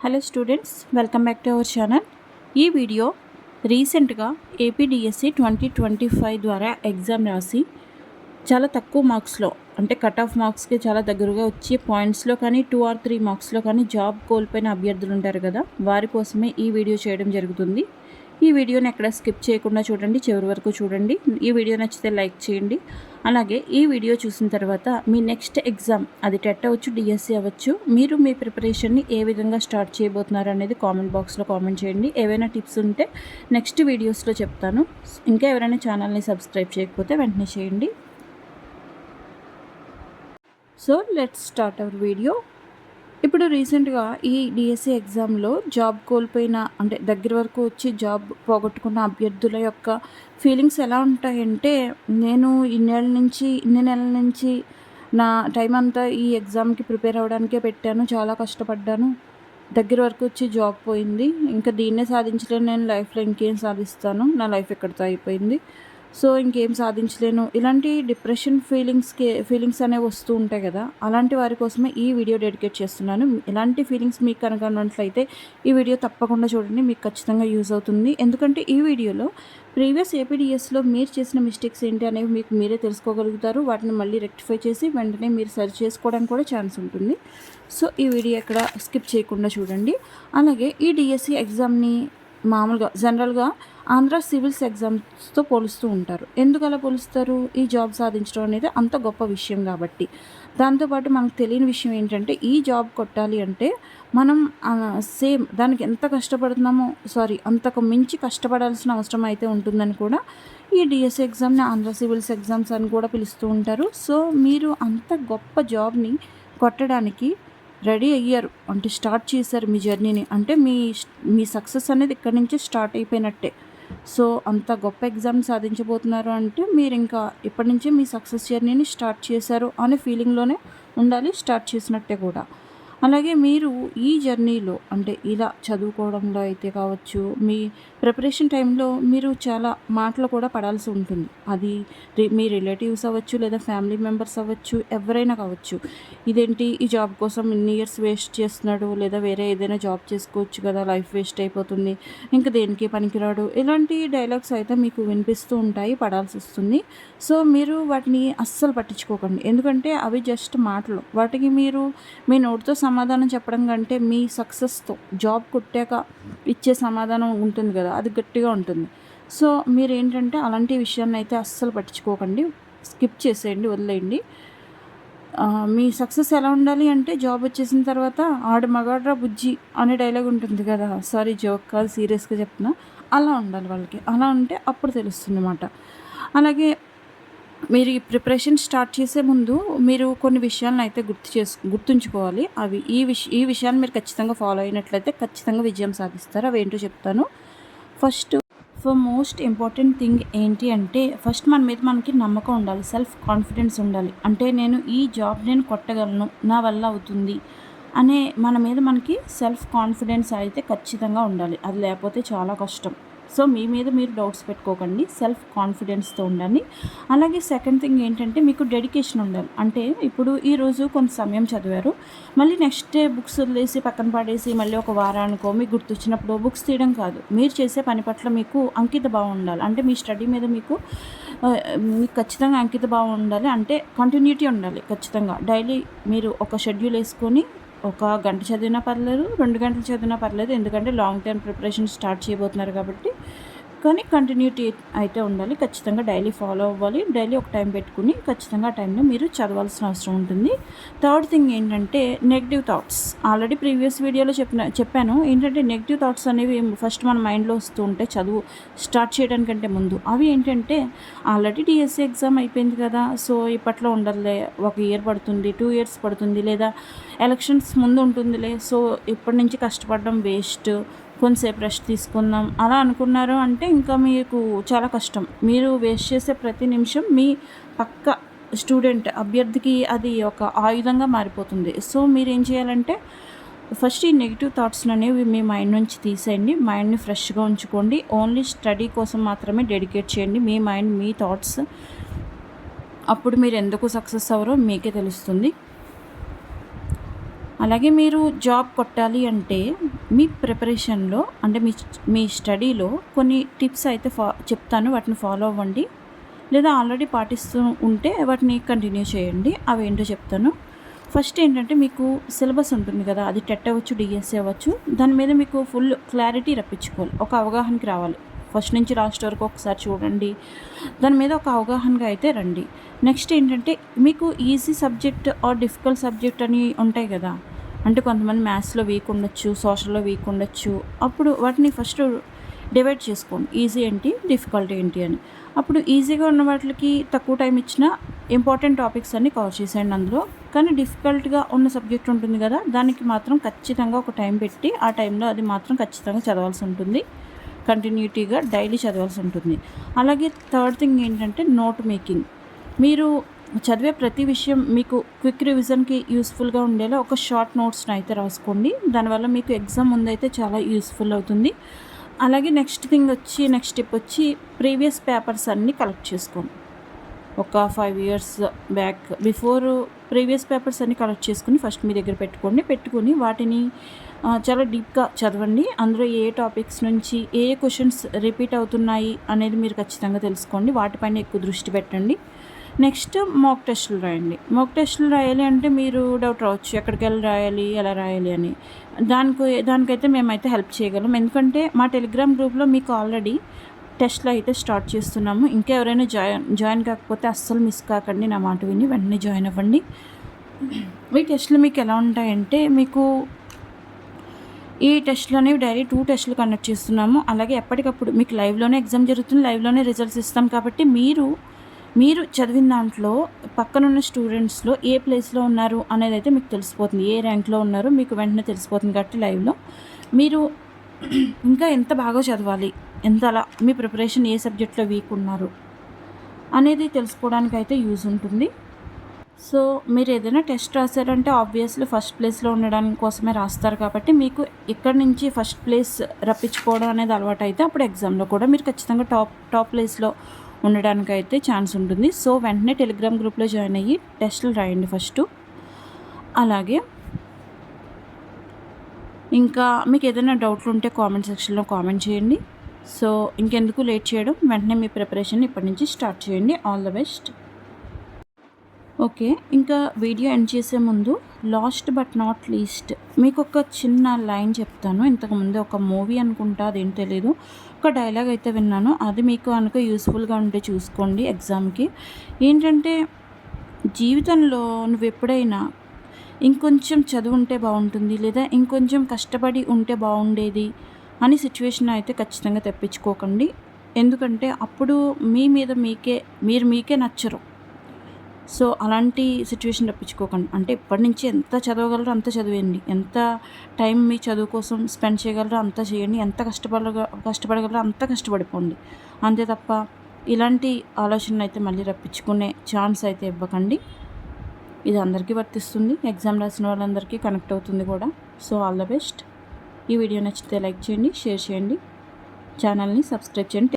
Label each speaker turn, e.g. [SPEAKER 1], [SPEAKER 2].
[SPEAKER 1] Hello students welcome back to our channel ఈ video రీసెంట్గా APDSC twenty twenty five ద్వారా exam రాసి చాలా తక్కువ మార్క్స్లో అంటే కట్ ఆఫ్ మార్క్స్కి చాలా దగ్గరగా వచ్చి పాయింట్స్లో కానీ టూ ఆర్ త్రీ మార్క్స్లో కానీ జాబ్ కోల్పోయిన అభ్యర్థులు ఉంటారు కదా వారి కోసమే ఈ వీడియో చేయడం జరుగుతుంది. ఈ వీడియోని ఎక్కడ స్కిప్ చేయకుండా చూడండి చివరి వరకు చూడండి. ఈ వీడియో నచ్చితే లైక్ చేయండి. అలాగే ఈ వీడియో చూసిన తర్వాత మీ నెక్స్ట్ ఎగ్జామ్ అది టెట్ అవ్వచ్చు డిఎస్సి అవ్వచ్చు మీరు మీ ప్రిపరేషన్ని ఏ విధంగా స్టార్ట్ చేయబోతున్నారు అనేది కామెంట్ బాక్స్లో కామెంట్ చేయండి. ఏవైనా టిప్స్ ఉంటే నెక్స్ట్ వీడియోస్లో చెప్తాను. ఇంకా ఎవరైనా ఛానల్ని సబ్స్క్రైబ్ చేయకపోతే వెంటనే చేయండి. So let's start our video. ఇప్పుడు రీసెంట్గా ఈ డిఎస్సి ఎగ్జామ్లో జాబ్ కోల్పోయిన అంటే దగ్గర వరకు వచ్చి జాబ్ పోగొట్టుకున్న అభ్యర్థుల యొక్క ఫీలింగ్స్ ఎలా ఉంటాయంటే నేను ఇన్నేళ్ళ నుంచి ఇన్ని నెలల నుంచి నా టైం అంతా ఈ ఎగ్జామ్కి ప్రిపేర్ అవ్వడానికే పెట్టాను చాలా కష్టపడ్డాను. దగ్గర వరకు వచ్చి జాబ్ పోయింది. ఇంకా దీన్నే సాధించలేను నేను లైఫ్లో ఇంకేం సాధిస్తాను నా లైఫ్ ఎక్కడితో అయిపోయింది. సో ఇంకేం సాధించలేను. ఇలాంటి డిప్రెషన్ ఫీలింగ్స్కి ఫీలింగ్స్ అనేవి వస్తూ ఉంటాయి కదా అలాంటి వారి కోసమే ఈ వీడియో డెడికేట్ చేస్తున్నాను. ఇలాంటి ఫీలింగ్స్ మీకు కనుక ఉన్నట్లయితే ఈ వీడియో తప్పకుండా చూడండి మీకు ఖచ్చితంగా యూజ్ అవుతుంది. ఎందుకంటే ఈ వీడియోలో ప్రీవియస్ ఏపీడిఎస్లో మీరు చేసిన మిస్టేక్స్ ఏంటి అనేవి మీకు మీరే తెలుసుకోగలుగుతారు. వాటిని మళ్ళీ రెక్టిఫై చేసి వెంటనే మీరు సర్చ్ చేసుకోవడానికి కూడా ఛాన్స్ ఉంటుంది. సో ఈ వీడియో ఎక్కడ స్కిప్ చేయకుండా చూడండి. అలాగే ఈ డిఎస్సి ఎగ్జామ్ని మామూలుగా జనరల్గా ఆంధ్ర సివిల్స్ ఎగ్జామ్స్తో పోలుస్తూ ఉంటారు. ఎందుకు అలా పోలుస్తారు? ఈ జాబ్ సాధించడం అనేది అంత గొప్ప విషయం కాబట్టి. దాంతోపాటు మనకు తెలియని విషయం ఏంటంటే ఈ జాబ్ కొట్టాలి అంటే మనం సేమ్ దానికి ఎంత కష్టపడుతున్నామో సారీ అంతకు మించి కష్టపడాల్సిన అవసరం అయితే ఉంటుందని కూడా ఈ డిఎస్సి ఎగ్జామ్ని ఆంధ్ర సివిల్స్ ఎగ్జామ్స్ అని కూడా పిలుస్తూ ఉంటారు. సో మీరు అంత గొప్ప జాబ్ని కొట్టడానికి రెడీ అయ్యారు. అంటే స్టార్ట్ చేశారు మీ జర్నీని. అంటే మీ మీ సక్సెస్ అనేది ఇక్కడి నుంచి స్టార్ట్ అయిపోయినట్టే. సో అంత గొప్ప ఎగ్జామ్ సాధించబోతున్నారు అంటే మీరు ఇంకా ఇప్పటి నుంచే మీ సక్సెస్ జర్నీని స్టార్ట్ చేశారు అనే ఫీలింగ్లోనే ఉండాలి స్టార్ట్ చేసినట్టే కూడా. అలాగే మీరు ఈ జర్నీలో అంటే ఇలా చదువుకోవడంలో అయితే కావచ్చు మీ ప్రిపరేషన్ టైంలో మీరు చాలా మాటలు కూడా పడాల్సి ఉంటుంది. అది మీ రిలేటివ్స్ అవ్వచ్చు లేదా ఫ్యామిలీ మెంబర్స్ అవ్వచ్చు ఎవరైనా కావచ్చు. ఇదేంటి? ఈ జాబ్ కోసం ఇన్ని ఇయర్స్ వేస్ట్ చేస్తున్నాడు లేదా వేరే ఏదైనా జాబ్ చేసుకోవచ్చు కదా లైఫ్ వేస్ట్ అయిపోతుంది ఇంకా దేనికి పనికిరాడు? ఇలాంటి డైలాగ్స్ అయితే మీకు వినిపిస్తూ ఉంటాయి పడాల్సి వస్తుంది. సో మీరు వాటిని అస్సలు పట్టించుకోకండి. ఎందుకంటే అవి జస్ట్ మాటలు. వాటికి మీరు మీ నోటితో సమాధానం చెప్పడం కంటే మీ సక్సెస్తో జాబ్ కొట్టాక ఇచ్చే సమాధానం ఉంటుంది కదా. అది గట్టిగా ఉంటుంది. సో మీరు ఏంటంటే అలాంటి విషయాన్ని అయితే అస్సలు పట్టించుకోకండి. స్కిప్ చేసేయండి వదిలేయండి. మీ సక్సెస్ ఎలా ఉండాలి అంటే జాబ్ వచ్చేసిన తర్వాత ఆడు మగాడ్రా బుజ్జి అనే డైలాగ్ ఉంటుంది కదా సారీ జోక్ కాదు సీరియస్గా చెప్తున్నా. అలా ఉండాలి వాళ్ళకి. అలా ఉంటే అప్పుడు తెలుస్తుంది అన్నమాట అలాగే మీరు ఈ ప్రిపరేషన్ స్టార్ట్ చేసే ముందు మీరు కొన్ని విషయాలను అయితే గుర్తు చేసు గుర్తుంచుకోవాలి. అవి ఈ విష ఈ విషయాన్ని మీరు ఖచ్చితంగా ఫాలో అయినట్లయితే ఖచ్చితంగా విజయం సాధిస్తారు. అవి ఏంటో చెప్తాను. First foremost important thing ఏంటి అంటే ఫస్ట్ మన మీద మనకి నమ్మకం ఉండాలి సెల్ఫ్ కాన్ఫిడెన్స్ ఉండాలి. అంటే నేను ఈ జాబ్ నేను కొట్టగలను నా వల్ల అవుతుంది అనే మన మీద మనకి సెల్ఫ్ కాన్ఫిడెన్స్ అయితే ఖచ్చితంగా ఉండాలి. అది లేకపోతే చాలా కష్టం. సో మీ మీద మీరు డౌట్స్ పెట్టుకోకండి సెల్ఫ్ కాన్ఫిడెన్స్తో ఉండండి. అలాగే సెకండ్ థింగ్ ఏంటంటే మీకు డెడికేషన్ ఉండాలి. అంటే ఇప్పుడు ఈరోజు కొంత సమయం చదివారు మళ్ళీ నెక్స్ట్ డే బుక్స్ వదిలేసి పక్కన పడేసి మళ్ళీ ఒక వారానికో మీకు గుర్తొచ్చినప్పుడు బుక్స్ తీయడం కాదు. మీరు చేసే పని పట్ల మీకు అంకిత భావం ఉండాలి. అంటే మీ స్టడీ మీద మీకు మీకు ఖచ్చితంగా అంకిత భావం ఉండాలి. అంటే కంటిన్యూటీ ఉండాలి ఖచ్చితంగా. డైలీ మీరు ఒక షెడ్యూల్ వేసుకొని ఒక గంట చదివినా పర్లేదు రెండు గంటలు చదివినా పర్లేదు. ఎందుకంటే లాంగ్ టర్మ్ ప్రిపరేషన్ స్టార్ట్ చేయబోతున్నారు కాబట్టి కానీ కంటిన్యూటీ అయితే ఉండాలి. ఖచ్చితంగా డైలీ ఫాలో అవ్వాలి. డైలీ ఒక టైం పెట్టుకుని ఖచ్చితంగా ఆ టైంలో మీరు చదవాల్సిన అవసరం ఉంటుంది. థర్డ్ థింగ్ ఏంటంటే నెగిటివ్ థాట్స్ ఆల్రెడీ ప్రీవియస్ వీడియోలో చెప్పిన చెప్పాను. ఏంటంటే నెగిటివ్ థాట్స్ అనేవి ఫస్ట్ మన మైండ్లో వస్తూ ఉంటే చదువు స్టార్ట్ చేయడానికంటే ముందు. అవి ఏంటంటే ఆల్రెడీ డిఎస్సి ఎగ్జామ్ అయిపోయింది కదా సో ఇప్పట్లో ఉండదులే. ఒక ఇయర్ పడుతుంది టూ ఇయర్స్ పడుతుంది లేదా ఎలక్షన్స్ ముందు ఉంటుందిలే. సో ఇప్పటి నుంచి కష్టపడడం వేస్ట్ కొంతసేపు రెస్ట్ తీసుకుందాం. అలా అనుకున్నారు అంటే ఇంకా మీకు చాలా కష్టం. మీరు వేస్ట్ చేసే ప్రతి నిమిషం మీ పక్క స్టూడెంట్ అభ్యర్థికి అది ఒక ఆయుధంగా మారిపోతుంది. సో మీరు ఏం చేయాలంటే ఫస్ట్ ఈ నెగిటివ్ థాట్స్ అనేవి మీ మైండ్ నుంచి తీసేయండి. మైండ్ని ఫ్రెష్గా ఉంచుకోండి. ఓన్లీ స్టడీ కోసం మాత్రమే డెడికేట్ చేయండి. మీ మైండ్ మీ థాట్స్ అప్పుడు మీరు ఎందుకు సక్సెస్ అవ్వరో మీకే తెలుస్తుంది. అలాగే మీరు జాబ్ కొట్టాలి అంటే మీ ప్రిపరేషన్లో అంటే మీ మీ స్టడీలో కొన్ని టిప్స్ అయితే ఫా చెప్తాను వాటిని ఫాలో అవ్వండి. లేదా ఆల్రెడీ పాటిస్తూ ఉంటే వాటిని కంటిన్యూ చేయండి. అవి ఏంటో చెప్తాను. ఫస్ట్ ఏంటంటే మీకు సిలబస్ ఉంటుంది కదా అది టెట్ అవ్వచ్చు డిఎస్సి అవ్వచ్చు. దాని మీద మీకు ఫుల్ క్లారిటీ రప్పించుకోవాలి. ఒక అవగాహనకి రావాలి. ఫస్ట్ నుంచి లాస్ట్ వరకు ఒకసారి చూడండి. దాని మీద ఒక అవగాహనగా అయితే రండి. నెక్స్ట్ ఏంటంటే మీకు easy subject or difficult subject అని ఉంటాయి కదా అంటే కొంతమంది మ్యాథ్స్లో వీక్ ఉండొచ్చు సోషల్లో వీక్ ఉండొచ్చు. అప్పుడు వాటిని ఫస్ట్ డివైడ్ చేసుకోండి. ఈజీ ఏంటి? డిఫికల్ట్ ఏంటి అని. అప్పుడు ఈజీగా ఉన్న వాటికి తక్కువ టైం ఇచ్చిన ఇంపార్టెంట్ టాపిక్స్ అన్నీ కవర్ చేసేయండి అందులో. కానీ డిఫికల్ట్గా ఉన్న సబ్జెక్ట్ ఉంటుంది కదా దానికి మాత్రం ఖచ్చితంగా ఒక టైం పెట్టి ఆ టైంలో అది మాత్రం ఖచ్చితంగా చదవాల్సి ఉంటుంది. కంటిన్యూటీగా డైలీ చదవాల్సి ఉంటుంది. అలాగే థర్డ్ థింగ్ ఏంటంటే నోట్ మేకింగ్ మీరు చదివే ప్రతి విషయం మీకు క్విక్ రివిజన్కి యూస్ఫుల్గా ఉండేలా ఒక షార్ట్ నోట్స్ని అయితే రాసుకోండి. దానివల్ల మీకు ఎగ్జామ్ ముందైతే చాలా యూస్ఫుల్ అవుతుంది. అలాగే నెక్స్ట్ థింగ్ వచ్చి నెక్స్ట్ స్టెప్ వచ్చి ప్రీవియస్ పేపర్స్ అన్నీ కలెక్ట్ చేసుకోండి. ఒక five years back before previous papers అన్ని కలెక్ట్ చేసుకుని ఫస్ట్ మీ దగ్గర పెట్టుకోండి. పెట్టుకుని వాటిని చాలా డీప్గా చదవండి. అందులో ఏ టాపిక్స్ నుంచి ఏ ఏ క్వశ్చన్స్ రిపీట్ అవుతున్నాయి అనేది మీరు ఖచ్చితంగా తెలుసుకోండి. వాటిపైన ఎక్కువ దృష్టి పెట్టండి. నెక్స్ట్ మాక్ టెస్టులు రాయండి. మాక్ టెస్టులు రాయాలి అంటే మీరు డౌట్ రావచ్చు. ఎక్కడికి వెళ్ళి రాయాలి ఎలా రాయాలి అని. దానికి దానికైతే మేమైతే హెల్ప్ చేయగలం. ఎందుకంటే మా టెలిగ్రామ్ గ్రూప్లో మీకు ఆల్రెడీ టెస్ట్లు అయితే స్టార్ట్ చేస్తున్నాము. ఇంకా ఎవరైనా జాయిన్ జాయిన్ కాకపోతే అస్సలు మిస్ కాకండి. నా మాట విని వెంటనే జాయిన్ అవ్వండి. ఈ టెస్ట్లు మీకు ఎలా ఉంటాయంటే మీకు ఈ టెస్ట్లు అనేవి డైలీ టూ టెస్ట్లు కండక్ట్ చేస్తున్నాము. అలాగే ఎప్పటికప్పుడు మీకు లైవ్లోనే ఎగ్జామ్ జరుగుతుంది. లైవ్లోనే రిజల్ట్స్ ఇస్తాం కాబట్టి మీరు మీరు చదివిన దాంట్లో పక్కనున్న స్టూడెంట్స్లో ఏ ప్లేస్లో ఉన్నారు అనేది అయితే మీకు తెలిసిపోతుంది. ఏ ర్యాంక్లో ఉన్నారో మీకు వెంటనే తెలిసిపోతుంది కాబట్టి లైవ్లో. మీరు ఇంకా ఎంత బాగా చదవాలి? ఎంత అలా మీ ప్రిపరేషన్ ఏ సబ్జెక్ట్లో వీక్ ఉన్నారు? అనేది తెలుసుకోవడానికి అయితే యూజ్ ఉంటుంది. సో మీరు ఏదైనా టెస్ట్ రాశారంటే ఆబ్వియస్లీ ఫస్ట్ ప్లేస్లో ఉండడానికి కోసమే రాస్తారు కాబట్టి మీకు ఇక్కడ నుంచి ఫస్ట్ ప్లేస్ రప్పించుకోవడం అనేది అలవాటు అయితే అప్పుడు ఎగ్జామ్లో కూడా మీరు ఖచ్చితంగా టాప్ టాప్ ప్లేస్లో ఉండడానికి అయితే ఛాన్స్ ఉంటుంది. సో వెంటనే టెలిగ్రామ్ గ్రూప్లో జాయిన్ అయ్యి టెస్టులు రాయండి ఫస్ట్. అలాగే ఇంకా మీకు ఏదైనా డౌట్లు ఉంటే కామెంట్ సెక్షన్లో కామెంట్ చేయండి. సో ఇంకెందుకు లేట్ చేయడం? వెంటనే మీ ప్రిపరేషన్ ఇప్పటి నుంచి స్టార్ట్ చేయండి. All the best. ఓకే ఇంకా వీడియో ఎండ్ చేసే ముందు లాస్ట్ బట్ నాట్ లీస్ట్ మీకు ఒక చిన్న లైన్ చెప్తాను. ఇంతకుముందు ఒక మూవీ అనుకుంటా అదేం తెలీదు. ఒక డైలాగ్ అయితే విన్నాను. అది మీకు కనుక యూస్ఫుల్గా ఉంటే చూసుకోండి ఎగ్జామ్కి. ఏంటంటే జీవితంలో నువ్వు ఎప్పుడైనా ఇంకొంచెం చదువు ఉంటే బాగుంటుంది లేదా ఇంకొంచెం కష్టపడి ఉంటే బాగుండేది అని సిచ్యువేషన్ అయితే ఖచ్చితంగా తెప్పించుకోకండి. ఎందుకంటే అప్పుడు మీ మీద మీకే మీరు మీకే నచ్చరు. సో అలాంటి సిచ్యువేషన్ తప్పించుకోకండి అంటే ఇప్పటి నుంచి ఎంత చదవగలరో అంత చదివేయండి. ఎంత టైం మీ చదువు కోసం స్పెండ్ చేయగలరో అంత చేయండి. ఎంత కష్టపడ కష్టపడగలరో అంత కష్టపడిపోండి. అంతే తప్ప ఇలాంటి ఆలోచనలు అయితే మళ్ళీ రప్పించుకునే ఛాన్స్ అయితే ఇవ్వకండి. ఇది అందరికీ వర్తిస్తుంది. ఎగ్జామ్ రాసిన వాళ్ళందరికీ కనెక్ట్ అవుతుంది కూడా. సో ఆల్ ద బెస్ట్ ఈ వీడియో నచ్చితే లైక్ చేయండి షేర్ చేయండి. ఛానల్ని సబ్స్క్రైబ్ చేయండి.